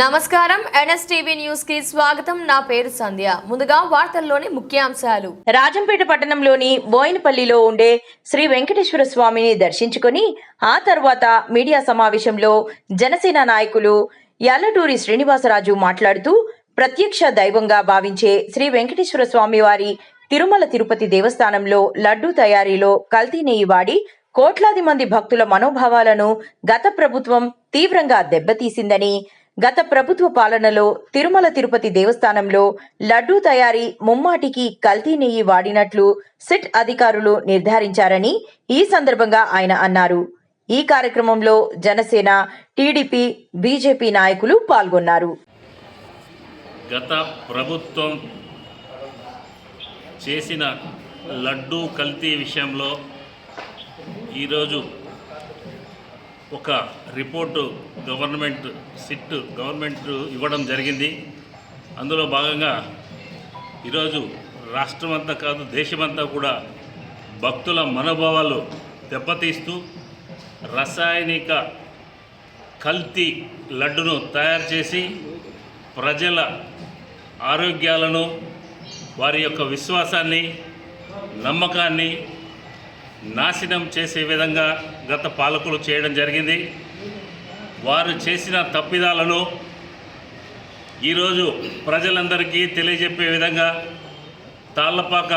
నమస్కారం. ఎన్ఎస్టీవీ న్యూస్కి స్వాగతం. నా పేరు సంధ్య. ముందుగా వార్తల్లోని ముఖ్యాంశాలు. రాజంపేట పట్టణంలోని బోయినపల్లిలో ఉండే శ్రీ వెంకటేశ్వర స్వామిని దర్శించుకొని ఆ తర్వాత మీడియా సమావేశంలో జనసేన నాయకులు యాలటూరి శ్రీనివాసరాజు మాట్లాడుతూ ప్రత్యక్ష దైవంగా భావించే శ్రీ వెంకటేశ్వర స్వామి వారి తిరుమల తిరుపతి దేవస్థానంలో లడ్డూ తయారీలో కల్తీ నెయ్యి వాడి కోట్లాది మంది భక్తుల మనోభావాలను గత ప్రభుత్వం తీవ్రంగా దెబ్బతీసిందని గత ప్రభుత్వ పాలనలో తిరుమల తిరుపతి దేవస్థానంలో లడ్డూ తయారీ ముమ్మాటికి కల్తీ నెయ్యి వాడినట్లు సిట్ అధికారులు నిర్ధారించారని ఈ సందర్భంగా ఆయన అన్నారు. ఈ కార్యక్రమంలో జనసేన టీడీపీ బీజేపీ నాయకులు పాల్గొన్నారు. గత ప్రభుత్వం చేసిన లడ్డూ కల్తీ విషయంలో ఈరోజు ఒక రిపోర్టు గవర్నమెంట్ సిట్ గవర్నమెంట్ ఇవ్వడం జరిగింది. అందులో భాగంగా ఈరోజు రాష్ట్రమంతా కాదు దేశమంతా కూడా భక్తుల మనోభావాలు దెబ్బతీస్తూ రసాయనిక కల్తీ లడ్డును తయారు చేసి ప్రజల ఆరోగ్యాలను వారి యొక్క విశ్వాసాన్ని నమ్మకాన్ని నాశనం చేసే విధంగా గత పాలకులు చేయడం జరిగింది. వారు చేసిన తప్పిదాలను ఈరోజు ప్రజలందరికీ తెలియజెప్పే విధంగా తాళ్ళపాక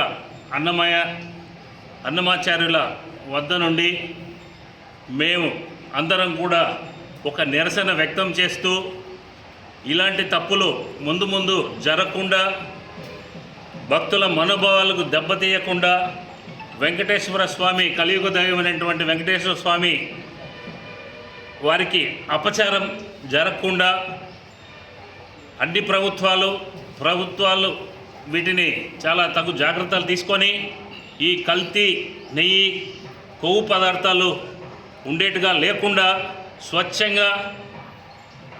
అన్నమయ్య అన్నమాచార్యుల వద్ద నుండి మేము అందరం కూడా ఒక నిరసన వ్యక్తం చేస్తూ ఇలాంటి తప్పులు ముందు ముందు జరగకుండా భక్తుల మనోభావాలకు దెబ్బతీయకుండా వెంకటేశ్వర స్వామి కలియుగ దైవమైనటువంటి వెంకటేశ్వర స్వామి వారికి అపచారం జరగకుండా అన్ని ప్రభుత్వాలు ప్రభుత్వాలు వీటిని చాలా తగు జాగ్రత్తలు తీసుకొని ఈ కల్తీ నెయ్యి కొవ్వు పదార్థాలు ఉండేట్టుగా లేకుండా స్వచ్ఛంగా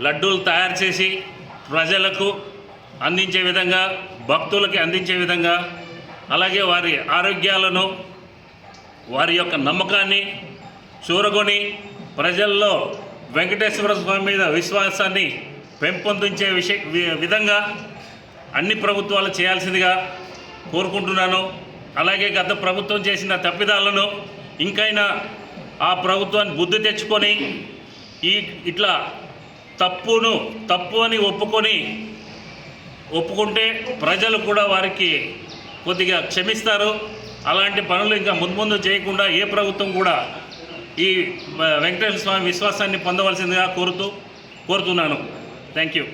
లడ్డూలు తయారు చేసి ప్రజలకు అందించే విధంగా భక్తులకి అందించే విధంగా అలాగే వారి ఆరోగ్యాలను వారి యొక్క నమ్మకాన్ని చూరగొని ప్రజల్లో వెంకటేశ్వర స్వామి మీద విశ్వాసాన్ని పెంపొందించే విషయ వి- విధంగా అన్ని ప్రభుత్వాలు చేయాల్సిందిగా కోరుకుంటున్నాను. అలాగే గత ప్రభుత్వం చేసిన తప్పిదాలను ఇంకైనా ఆ ప్రభుత్వాన్ని బుద్ధి తెచ్చుకొని ఈ ఇట్లా తప్పును తప్పు అని ఒప్పుకొని ఒప్పుకుంటే ప్రజలు కూడా వారికి కొద్దిగా క్షమిస్తారు. అలాంటి పనులు ఇంకా ముందు ముందు చేయకుండా ఏ ప్రభుత్వం కూడా ఈ వెంకటేశ్వర స్వామి విశ్వాసాన్ని పొందవలసిందిగా కోరుతూ కోరుతున్నాను. Thank you